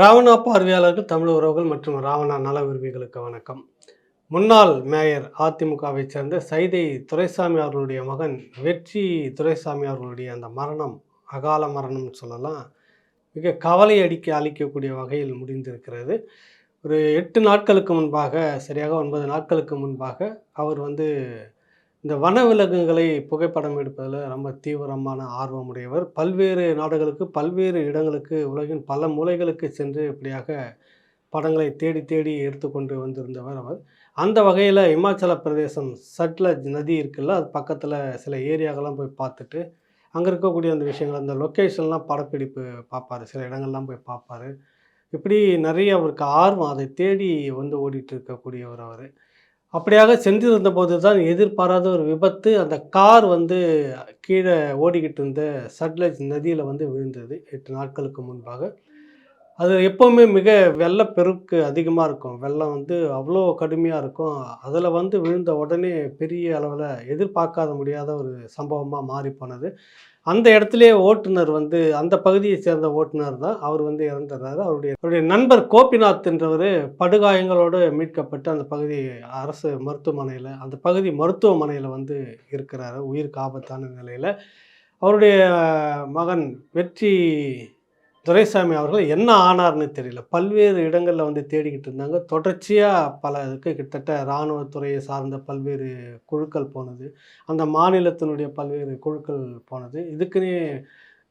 ராவணா பார்வையாளர்கள் தமிழ் உறவுகள் மற்றும் ராவணா நல உரிமைகளுக்கு வணக்கம். முன்னாள் மேயர் அதிமுகவை சேர்ந்த சைதை துரைசாமி அவர்களுடைய மகன் வெற்றி துரைசாமி அவர்களுடைய அந்த மரணம் அகால மரணம்னு சொல்லலாம் மிக கவலை அடிக்க அளிக்கக்கூடிய வகையில் முடிந்திருக்கிறது. ஒரு எட்டு நாட்களுக்கு முன்பாக சரியாக ஒன்பது நாட்களுக்கு முன்பாக அவர் வந்து இந்த வனவிலங்குகளை புகைப்படம் எடுப்பதில் ரொம்ப தீவிரமான ஆர்வமுடையவர் பல்வேறு நாடுகளுக்கு பல்வேறு இடங்களுக்கு உலகின் பல மூலைகளுக்கு சென்று இப்படியாக படங்களை தேடி தேடி எடுத்துக்கொண்டு வந்திருந்தவர் அவர். அந்த வகையில் இமாச்சல பிரதேசம் சட்லஜ் நதி இருக்குல்ல அது பக்கத்தில் சில ஏரியாக்கெல்லாம் போய் பார்த்துட்டு அங்கே இருக்கக்கூடிய அந்த விஷயங்கள் அந்த லொக்கேஷன்லாம் படப்பிடிப்பு பார்ப்பார் சில இடங்கள்லாம் போய் பார்ப்பார். இப்படி நிறைய அவருக்கு ஆர்வம் அதை தேடி வந்து ஓடிட்டு இருக்கக்கூடியவர் அவர். அப்படியாக சென்றிருந்த போது தான் எதிர்பாராத ஒரு விபத்து. அந்த கார் வந்து கீழே ஓடிக்கிட்டு இருந்த சட்லஜ் நதியில் வந்து விழுந்தது எட்டு நாட்களுக்கு முன்பாக. அது எப்போவுமே மிக வெள்ளப்பெருக்கு அதிகமாக இருக்கும். வெள்ளம் வந்து அவ்வளோ கடுமையாக இருக்கும். அதில் வந்து விழுந்த உடனே பெரிய அளவில் எதிர்பார்க்காத முடியாத ஒரு சம்பவமாக மாறி போனது. அந்த இடத்துலயே ஓட்டுநர் வந்து அந்த பகுதியை சேர்ந்த ஓட்டுநர் தான் அவர் வந்து இறந்துடுறாரு. அவருடைய அவருடைய நண்பர் கோபிநாத் என்றவர் படுகாயங்களோடு மீட்கப்பட்டு அந்த பகுதி அரசு மருத்துவமனையில் அந்த பகுதி மருத்துவமனையில் வந்து இருக்கிறாரு. உயிருக்கு ஆபத்தான நிலையில். அவருடைய மகன் வெற்றி துரைசாமி அவர்கள் என்ன ஆனார்னு தெரியல. பல்வேறு இடங்களில் வந்து தேடிக்கிட்டு இருந்தாங்க. தொடர்ச்சியாக பல இதுக்கு கிட்டத்தட்ட இராணுவத்துறையை சார்ந்த பல்வேறு குழுக்கள் போனது. அந்த மாநிலத்தினுடைய பல்வேறு குழுக்கள் போனது. இதுக்குன்னே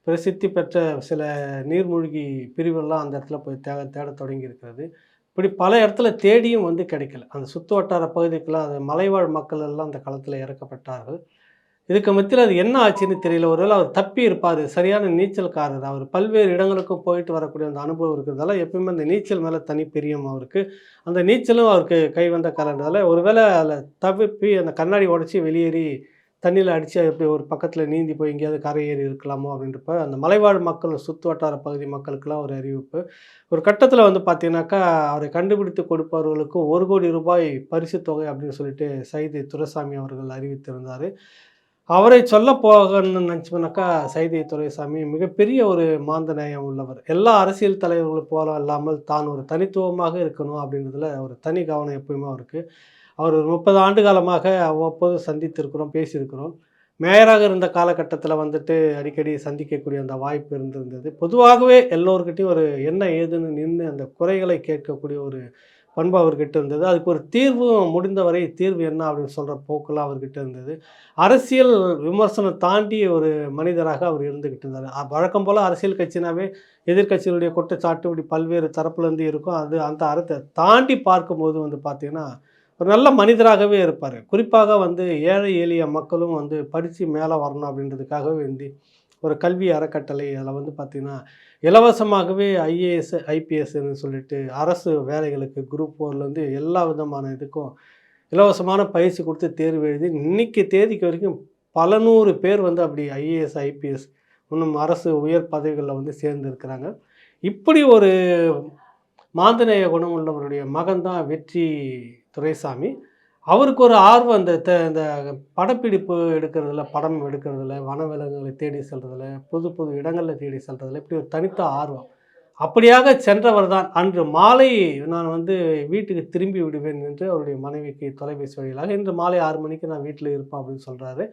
பிரசித்தி பெற்ற சில நீர்மூழ்கி பிரிவுகள்லாம் அந்த இடத்துல போய் தேட தேட தொடங்கி இருக்கிறது இப்படி பல இடத்துல தேடியும் வந்து கிடைக்கல. அந்த சுற்று வட்டார பகுதிக்கெல்லாம் அது மலைவாழ் மக்கள் எல்லாம் அந்த களத்தில் இறக்கப்பட்டார்கள். இதுக்கு மத்தியில் அது என்ன ஆச்சுன்னு தெரியல. ஒருவேளை அவர் தப்பி இருப்பார் சரியான நீச்சல்காரர். அவர் பல்வேறு இடங்களுக்கும் போயிட்டு வரக்கூடிய அந்த அனுபவம் இருக்கிறதால எப்பயுமே அந்த நீச்சல் மேலே தனி பிரியம் அவருக்கு. அந்த நீச்சலும் அவருக்கு கை வந்த கலன்றதால ஒருவேளை அதில் தவிப்பி அந்த கண்ணாடி உடச்சி வெளியேறி தண்ணியில் அடித்து எப்படி ஒரு பக்கத்தில் நீந்தி போய் எங்கேயாவது கரையேறி இருக்கலாமோ அப்படின்றப்ப அந்த மலைவாழ் மக்கள் சுற்று வட்டார பகுதி மக்களுக்கெல்லாம் ஒரு அறிவிப்பு. ஒரு கட்டத்தில் வந்து பார்த்தீங்கன்னாக்கா அவரை கண்டுபிடித்து கொடுப்பவர்களுக்கு ஒரு கோடி ரூபாய் பரிசு தொகை அப்படின்னு சொல்லிட்டு சைதி துரைசாமி அவர்கள் அறிவித்திருந்தார். அவரை சொல்ல போகணும்னு நினச்சோம்னாக்கா சைதை துரைசாமி மிகப்பெரிய ஒரு மாந்த நேயம் உள்ளவர். எல்லா அரசியல் தலைவர்களும் போல இல்லாமல் தான் ஒரு தனித்துவமாக இருக்கணும் அப்படின்றதுல ஒரு தனி கவனம் எப்பயுமே அவருக்கு. அவர் ஒரு முப்பது ஆண்டு காலமாக அவ்வப்போது சந்தித்திருக்கிறோம் பேசியிருக்கிறோம். மேயராக இருந்த காலகட்டத்தில் வந்துட்டு அடிக்கடி சந்திக்கக்கூடிய அந்த வாய்ப்பு இருந்திருந்தது. பொதுவாகவே எல்லோருக்கிட்டையும் ஒரு என்ன ஏதுன்னு நின்று அந்த குறைகளை கேட்கக்கூடிய ஒரு பண்பு அவர்கிட்ட இருந்தது. அதுக்கு ஒரு தீர்வும் முடிந்தவரை தீர்வு என்ன அப்படின்னு சொல்கிற போக்கெல்லாம் அவர்கிட்ட இருந்தது. அரசியல் விமர்சனம் தாண்டி ஒரு மனிதராக அவர் இருந்துக்கிட்டு இருந்தார். வழக்கம் போல் அரசியல் கட்சினாவே எதிர்கட்சிகளுடைய குற்றச்சாட்டு இப்படி பல்வேறு தரப்புலேருந்து இருக்கும். அது அந்த அறத்தை தாண்டி பார்க்கும்போது வந்து பார்த்திங்கன்னா ஒரு நல்ல மனிதராகவே இருப்பார். குறிப்பாக வந்து ஏழை எளிய மக்களும் வந்து படித்து மேலே வரணும் அப்படின்றதுக்காக வேண்டி ஒரு கல்வி அறக்கட்டளை அதில் வந்து பார்த்திங்கன்னா இலவசமாகவே ஐஏஎஸ் ஐபிஎஸ்ன்னு சொல்லிட்டு அரசு வேலைகளுக்கு குரூப் ஃபோர்லேருந்து எல்லா விதமான இதுக்கும் இலவசமான பயிற்சி கொடுத்து தேர்வு எழுதி இன்னைக்கு தேதிக்கு வரைக்கும் பல நூறு பேர் வந்து அப்படி ஐஏஎஸ் ஐபிஎஸ் இன்னும் அரசு உயர் பதவிகளில் வந்து சேர்ந்துருக்கிறாங்க. இப்படி ஒரு மாந்தநேய குணம் உள்ளவருடைய மகன் தான் வெற்றி துரைசாமி. அவருக்கு ஒரு ஆர்வம் இந்த த இந்த படப்பிடிப்பு எடுக்கிறதுல படம் எடுக்கிறதுல வனவிலங்குகளை தேடி செல்றதுல புது புது இடங்களில் தேடி செல்றதுல இப்படி ஒரு தனித்த ஆர்வம். அப்படியாக சென்றவர் தான் அன்று மாலை நான் வந்து வீட்டுக்கு திரும்பி விடுவேன் என்று அவருடைய மனைவிக்கு தொலைபேசி வழியிலாக இன்று மாலை ஆறு மணிக்கு நான் வீட்டில் இருப்பேன் அப்படின்னு சொல்கிறாரு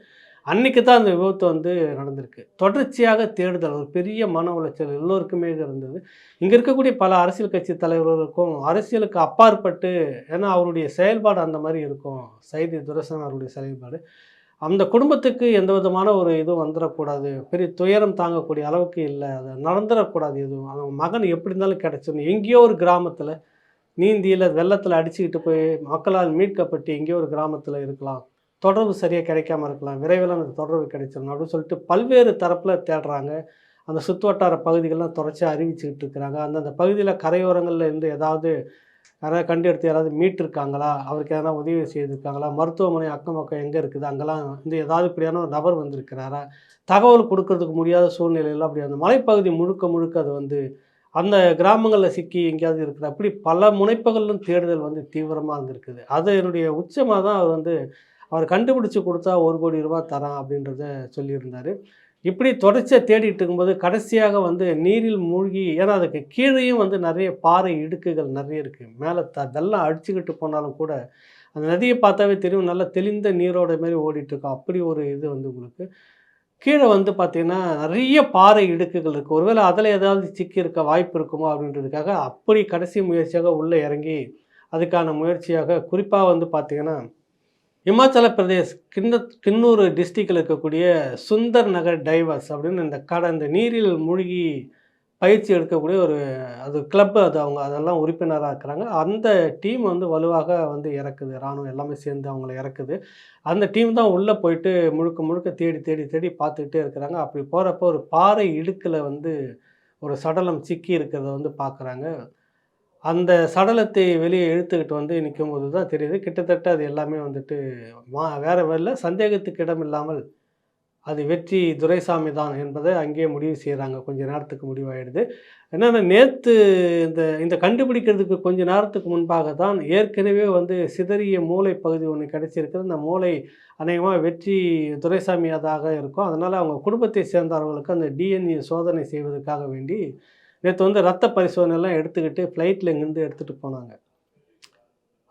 அன்னைக்கு தான் அந்த விபத்து வந்து நடந்திருக்கு. தொடர்ச்சியாக தேடுதல் ஒரு பெரிய மன உளைச்சல் எல்லோருக்குமே இருந்தது. இங்கே இருக்கக்கூடிய பல அரசியல் கட்சி தலைவர்களுக்கும் அரசியலுக்கு அப்பாற்பட்டு ஏன்னா அவருடைய செயல்பாடு அந்த மாதிரி இருக்கும். சைதி துரசன் அவருடைய செயல்பாடு. அந்த குடும்பத்துக்கு எந்த விதமான ஒரு இதுவும் வந்துடக்கூடாது பெரிய துயரம் தாங்கக்கூடிய அளவுக்கு இல்லை. அது நடந்துடக்கூடாது எதுவும். அவன் மகன் எப்படி இருந்தாலும் கிடச்சிடணும். எங்கேயோ ஒரு கிராமத்தில் நீந்தியில் வெள்ளத்தில் அடிச்சுக்கிட்டு போய் மக்களால் மீட்கப்பட்டு எங்கேயோ ஒரு கிராமத்தில் இருக்கலாம். தொடர்பு சரியாக கிடைக்காம இருக்கலாம் விரைவில் அந்த தொடர்பு கிடைச்சிடணும் அப்படின்னு சொல்லிட்டு பல்வேறு தரப்பில் தேடுறாங்க. அந்த சுற்றுவட்டார பகுதிகள்லாம் தொடர்ச்சியாக அறிவிச்சுக்கிட்டு இருக்கிறாங்க. அந்தந்த பகுதியில் கரையோரங்களில் இருந்து ஏதாவது யாராவது கண்டு எடுத்து யாராவது மீட்டிருக்காங்களா? அவருக்கு எதனா உதவி செய்திருக்காங்களா? மருத்துவமனை அக்கம் பக்கம் எங்கே இருக்குது? அங்கெல்லாம் வந்து ஏதாவது இப்படியான ஒரு நபர் வந்திருக்கிறாரா? தகவல் கொடுக்கறதுக்கு முடியாத சூழ்நிலையில் அப்படி அந்த மலைப்பகுதி முழுக்க முழுக்க அது வந்து அந்த கிராமங்களில் சிக்கி எங்கேயாவது இருக்கிற அப்படி பல முனைப்புகளிலும் தேடுதல் வந்து தீவிரமாக இருந்திருக்குது அது என்னுடைய உச்சமாக தான் அவர் வந்து அவர் கண்டுபிடிச்சி கொடுத்தா ஒரு கோடி ரூபாய் தரான் அப்படின்றத சொல்லியிருந்தார். இப்படி தொடர்ச்சியாக தேடிட்டு இருக்கும்போது கடைசியாக வந்து நீரில் மூழ்கி ஏன்னா அதுக்கு கீழேயும் வந்து நிறைய பாறை இடுக்குகள் நிறைய இருக்குது மேலே த வெள்ளம் அடிச்சுக்கிட்டு போனாலும் கூட அந்த நதியை பார்த்தாவே தெரியும் நல்லா தெளிந்த நீரோட மாரி ஓடிட்டுருக்கோம் அப்படி ஒரு இது வந்து உங்களுக்கு. கீழே வந்து பார்த்திங்கன்னா நிறைய பாறை இடுக்குகள் இருக்குது ஒருவேளை அதில் ஏதாவது சிக்கி இருக்க வாய்ப்பு இருக்குமோ அப்படின்றதுக்காக அப்படி கடைசி முயற்சியாக உள்ளே இறங்கி அதுக்கான முயற்சியாக குறிப்பாக வந்து பார்த்திங்கன்னா இமாச்சல பிரதேஷ் கிண்ண கிண்ணூர் டிஸ்ட்ரிக்டில் இருக்கக்கூடிய சுந்தர் நகர் டைவர்ஸ் அப்படின்னு இந்த கடை இந்த நீரில் மூழ்கி பயிற்சி எடுக்கக்கூடிய ஒரு அது கிளப் அது அவங்க அதெல்லாம் உறுப்பினராக இருக்கிறாங்க. அந்த டீம் வந்து வலுவாக வந்து இறக்குது. இராணுவம் எல்லாமே சேர்ந்து அவங்கள இறக்குது. அந்த டீம் தான் உள்ளே போயிட்டு முழுக்க முழுக்க தேடி தேடி தேடி பார்த்துக்கிட்டே இருக்கிறாங்க. அப்படி போகிறப்போ ஒரு பாறை இடுக்கில் வந்து ஒரு சடலம் சிக்கி இருக்கிறத வந்து பார்க்குறாங்க. அந்த சடலத்தை வெளியே இழுத்துக்கிட்டு வந்து நிக்கும்போது தான் தெரியுது. கிட்டத்தட்ட அது எல்லாமே வந்துட்டு மா வேற வரல சந்தேகத்துக்கு இடம் இல்லாமல் அது வெற்றி துரைசாமி தான் என்பதை அங்கேயே முடிவு செய்கிறாங்க கொஞ்ச நேரத்துக்கு முடிவாயிடுது. என்னென்னா நேற்று இந்த இந்த கண்டுபிடிக்கிறதுக்கு கொஞ்ச நேரத்துக்கு முன்பாக தான் ஏற்கனவே வந்து சிதறிய மூளை பகுதி ஒன்று கிடைச்சிருக்குது. அந்த மூளை அநேகமாக வெற்றி துரைசாமியாதாக இருக்கும். அதனால் அவங்க குடும்பத்தை சேர்ந்தவர்களுக்கு அந்த டிஎன்ஏ சோதனை செய்வதற்காக வேண்டி நேற்று வந்து ரத்த பரிசோதனைலாம் எடுத்துக்கிட்டு ஃப்ளைட்டில் இங்கேருந்து எடுத்துகிட்டு போனாங்க.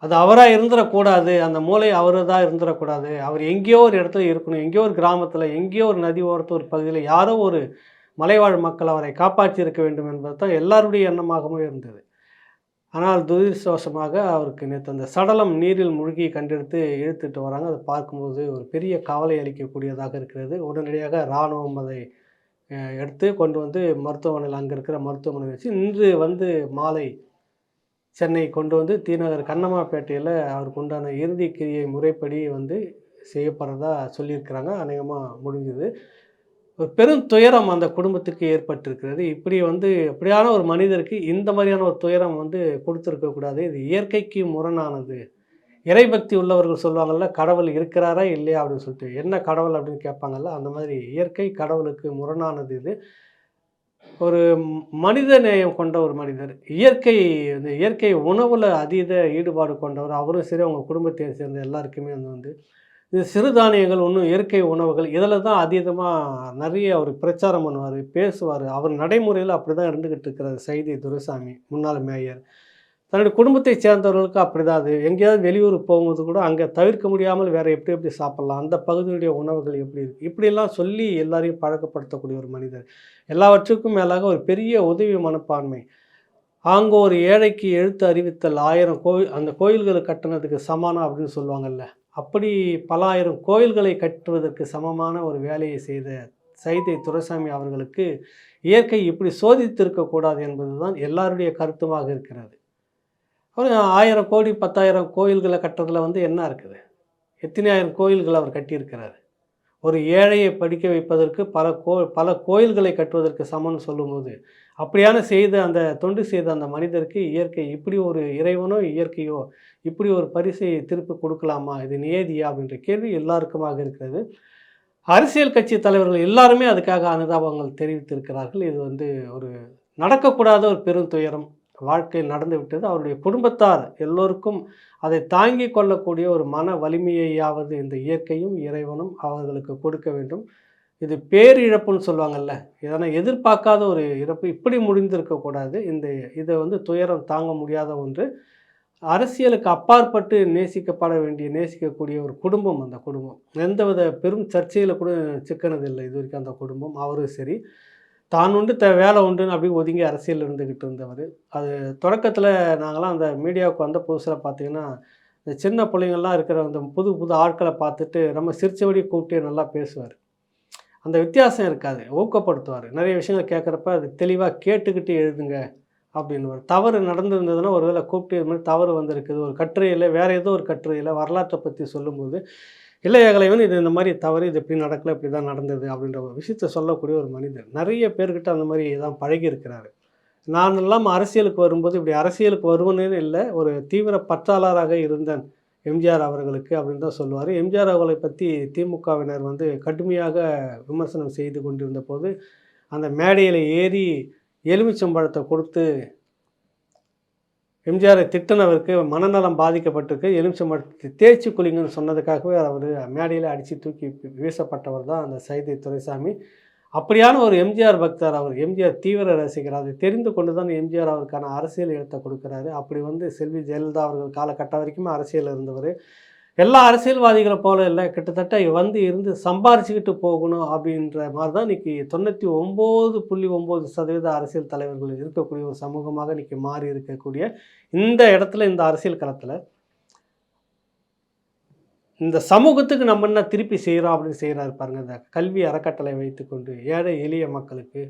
அது அவராக இருந்துடக்கூடாது அந்த மூளை அவரதாக இருந்துடக்கூடாது அவர் எங்கேயோ ஒரு இடத்துல இருக்கணும் எங்கேயோ ஒரு கிராமத்தில் எங்கேயோ ஒரு நதி ஓரத்து ஒரு பகுதியில் யாரோ ஒரு மலைவாழ் மக்கள் அவரை காப்பாற்றி இருக்க வேண்டும் என்பது தான் எல்லாருடைய எண்ணமாகவும் இருந்தது. ஆனால் துரதிருஷ்டவசமாக அவருக்கு நேற்று அந்த சடலம் நீரில் மூழ்கி கண்டெடுத்து இழுத்துட்டு வராங்க. அதை பார்க்கும்போது ஒரு பெரிய கவலை அளிக்கக்கூடியதாக இருக்கிறது. உடனடியாக இராணுவம் அதை எடுத்து கொண்டு வந்து மருத்துவமனையில் அங்கே இருக்கிற மருத்துவமனை வச்சு இன்று வந்து மாலை சென்னை கொண்டு வந்து தீநகர் கண்ணம்மாப்பேட்டையில் அவருக்கு உண்டான இறுதி கிரியை முறைப்படி வந்து செய்யப்படுறதா சொல்லியிருக்கிறாங்க. அநேகமாக முடிஞ்சது. ஒரு பெரும் துயரம் அந்த குடும்பத்துக்கு ஏற்பட்டிருக்கிறது. இப்படி வந்து அப்படியான ஒரு மனிதருக்கு இந்த மாதிரியான ஒரு துயரம் வந்து கொடுத்துருக்கக்கூடாது. இது இயற்கைக்கு முரணானது. இறைபக்தி உள்ளவர்கள் சொல்லுவாங்கள்ல கடவுள் இருக்கிறாரா இல்லையா அப்படின்னு சொல்லிட்டு என்ன கடவுள் அப்படின்னு கேட்பாங்கல்ல அந்த மாதிரி இயற்கை கடவுளுக்கு முரணானது இது. ஒரு மனித நேயம் கொண்ட ஒரு மனிதர் இயற்கை இந்த இயற்கை உணவில் அதீத ஈடுபாடு கொண்டவர் அவரும் சரி அவங்க குடும்பத்தை சேர்ந்த எல்லாருக்குமே வந்து வந்து இது சிறுதானியங்கள் ஒன்றும் இயற்கை உணவுகள் இதில் தான் அதீதமாக நிறைய அவர் பிரச்சாரம் பண்ணுவார் பேசுவார். அவர் நடைமுறையில் அப்படி தான் இருந்துக்கிட்டு இருக்கிறார் சைதி துரைசாமி முன்னாள் மேயர். தன்னுடைய குடும்பத்தை சேர்ந்தவர்களுக்கு அப்படி தான் அது. எங்கேயாவது வெளியூர் போகும்போது கூட அங்கே தவிர்க்க முடியாமல் வேறு எப்படி எப்படி சாப்பிட்லாம்? அந்த பகுதியுடைய உணவுகள் எப்படி இருக்குது இப்படியெல்லாம் சொல்லி எல்லாரையும் பழக்கப்படுத்தக்கூடிய ஒரு மனிதர். எல்லாவற்றுக்கும் மேலாக ஒரு பெரிய உதவி மனப்பான்மை. அங்கே ஒரு ஏழைக்கு எழுத்து அறிவித்தல் ஆயிரம் கோயில் அந்த கோயில்களை கட்டுனதுக்கு சமானம் அப்படின்னு சொல்லுவாங்கல்ல. அப்படி பல ஆயிரம் கோயில்களை கட்டுவதற்கு சமமான ஒரு வேலையை செய்த சைதை துரைசாமி அவர்களுக்கு இயற்கை இப்படி சோதித்திருக்கக்கூடாது என்பதுதான் எல்லாருடைய கருத்துமாக இருக்கிறது. அவர் ஆயிரம் கோடி பத்தாயிரம் கோயில்களை கட்டுறதுல வந்து என்ன இருக்குது? எத்தனை ஆயிரம் கோயில்கள் அவர் கட்டியிருக்கிறார்? ஒரு ஏழையை படிக்க வைப்பதற்கு பல கோ பல கோயில்களை கட்டுவதற்கு சமம்னு சொல்லும்போது அப்படியான செய்த அந்த தொண்டு செய்த அந்த மனிதருக்கு இயற்கை இப்படி ஒரு இறைவனோ இயற்கையோ இப்படி ஒரு பரிசை திருப்பி கொடுக்கலாமா? இது நியதியா? அப்படின்ற கேள்வி எல்லாருக்குமாக இருக்கிறது. அரசியல் கட்சி தலைவர்கள் எல்லாருமே அதுக்காக அனுதாபங்கள் தெரிவித்திருக்கிறார்கள். இது வந்து ஒரு நடக்கக்கூடாத ஒரு பெரும் துயரம். வாழ்க்கையில் நடந்து விட்டது. அவருடைய குடும்பத்தார் எல்லோருக்கும் அதை தாங்கி கொள்ளக்கூடிய ஒரு மன வலிமையையாவது இந்த இயற்கையும் இறைவனும் அவர்களுக்கு கொடுக்க வேண்டும். இது பேரிழப்புன்னு சொல்லுவாங்கல்ல. இதனை எதிர்பார்க்காத ஒரு இறப்பு இப்படி முடிந்திருக்கக்கூடாது இந்த இதை வந்து துயரம் தாங்க முடியாத ஒன்று. அரசியலுக்கு அப்பாற்பட்டு நேசிக்கப்பட வேண்டிய நேசிக்கக்கூடிய ஒரு குடும்பம் அந்த குடும்பம். எந்தவித பெரும் சர்ச்சையில் கூட சிக்கனது இல்லை இது வரைக்கும் அந்த குடும்பம். அவரும் சரி. தான் உண்டு த வேலை உண்டுன்னு அப்படி ஒதுங்கி அரசியல் இருந்துக்கிட்டு இருந்தவர். அது தொடக்கத்தில் நாங்களாம் அந்த மீடியாவுக்கு வந்த புதுசில் பார்த்தீங்கன்னா இந்த சின்ன பிள்ளைங்கள்லாம் இருக்கிற அந்த புது புது ஆட்களை பார்த்துட்டு நம்ம சிரிச்சபடி கூப்பிட்டு நல்லா பேசுவார். அந்த வித்தியாசம் இருக்காது ஊக்கப்படுத்துவார். நிறைய விஷயங்கள் கேட்குறப்ப அது தெளிவாக கேட்டுக்கிட்டு எழுதுங்க அப்படின்னு தவறு நடந்திருந்ததுன்னா ஒருவேளை கூப்பிட்டு இது மாதிரி தவறு வந்திருக்குது ஒரு கட்டுரையில் வேறு ஏதோ ஒரு கட்டுரையில் வரலாற்றை பற்றி சொல்லும்போது இல்லை ஏகலைவன் இது இந்த மாதிரி தவறு இது இப்படி நடக்கல இப்படி தான் நடந்தது அப்படின்ற ஒரு விஷயத்த சொல்லக்கூடிய ஒரு மனிதர். நிறைய பேர்கிட்ட அந்த மாதிரி தான் பழகி இருக்கிறாரு நான் எல்லாம் அரசியலுக்கு வரும்போது இப்படி அரசியலுக்கு வருவனேன்னு இல்லை ஒரு தீவிர பற்றாளராக இருந்தேன் எம்ஜிஆர் அவர்களுக்கு அப்படின்னு தான் சொல்லுவார். எம்ஜிஆர் அவர்களை பற்றி திமுகவினர் வந்து கடுமையாக விமர்சனம் செய்து கொண்டிருந்த போது அந்த மேடையில் ஏறி எலுமிச்சம்பழத்தை கொடுத்து எம்ஜிஆரை திட்டினவருக்கு மனநலம் பாதிக்கப்பட்டிருக்கு. எலுமிச்சம்பழத்தை தேய்ச்சி குளிங்கன்னு சொன்னதுக்காகவே அவர் மேடையில் அடித்து தூக்கி வீசப்பட்டவர் தான் அந்த சைதை துரைசாமி. அப்படியான ஒரு எம்ஜிஆர் பக்தர் அவர். எம்ஜிஆர் தீவிர ரசிகர். அதை தெரிந்து கொண்டு தான் எம்ஜிஆர் அவருக்கான அரசியல் இடத்தை கொடுக்குறாரு. அப்படி வந்து செல்வி ஜெயலலிதா அவர்கள் காலகட்டம் வரைக்குமே அரசியல் இருந்தவர். எல்லா அரசியல்வாதிகளை போல இல்லை கிட்டத்தட்ட வந்து இருந்து சம்பாரிச்சுக்கிட்டு போகணும் அப்படின்ற மாதிரி தான் இன்றைக்கி தொண்ணூற்றி ஒம்பது புள்ளி ஒம்பது சதவீத அரசியல் தலைவர்கள் இருக்கக்கூடிய ஒரு சமூகமாக இன்றைக்கி மாறி இருக்கக்கூடிய இந்த இடத்துல இந்த அரசியல் களத்தில் இந்த சமூகத்துக்கு நம்ம என்ன திருப்பி செய்கிறோம் அப்படின்னு செய்கிறாரு பாருங்க. இந்த கல்வி அறக்கட்டளை வைத்துக்கொண்டு ஏழை எளிய மக்களுக்கு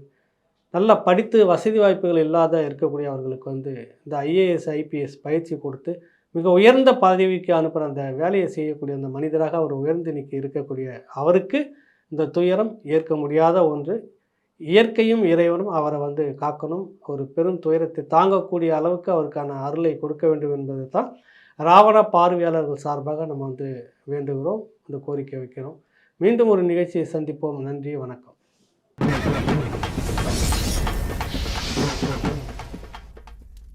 நல்லா படித்து வசதி வாய்ப்புகள் இல்லாத இருக்கக்கூடியவர்களுக்கு வந்து இந்த ஐஏஎஸ் ஐபிஎஸ் பயிற்சி கொடுத்து மிக உயர்ந்த பதவிக்கு அனுப்புகிற அந்த வேலையை செய்யக்கூடிய அந்த மனிதராக அவர் உயர்ந்து நிற்க இருக்கக்கூடிய அவருக்கு இந்த துயரம் ஏற்க முடியாத ஒன்று. இயற்கையும் இறைவனும் அவரை வந்து காக்கணும். ஒரு பெரும் துயரத்தை தாங்கக்கூடிய அளவுக்கு அவருக்கான அருளை கொடுக்க வேண்டும் என்பது தான் ராவண பார்வையாளர்கள் சார்பாக நம்ம வந்து வேண்டுகிறோம் இந்த கோரிக்கை வைக்கிறோம். மீண்டும் ஒரு நிகழ்ச்சியை சந்திப்போம். நன்றி வணக்கம்.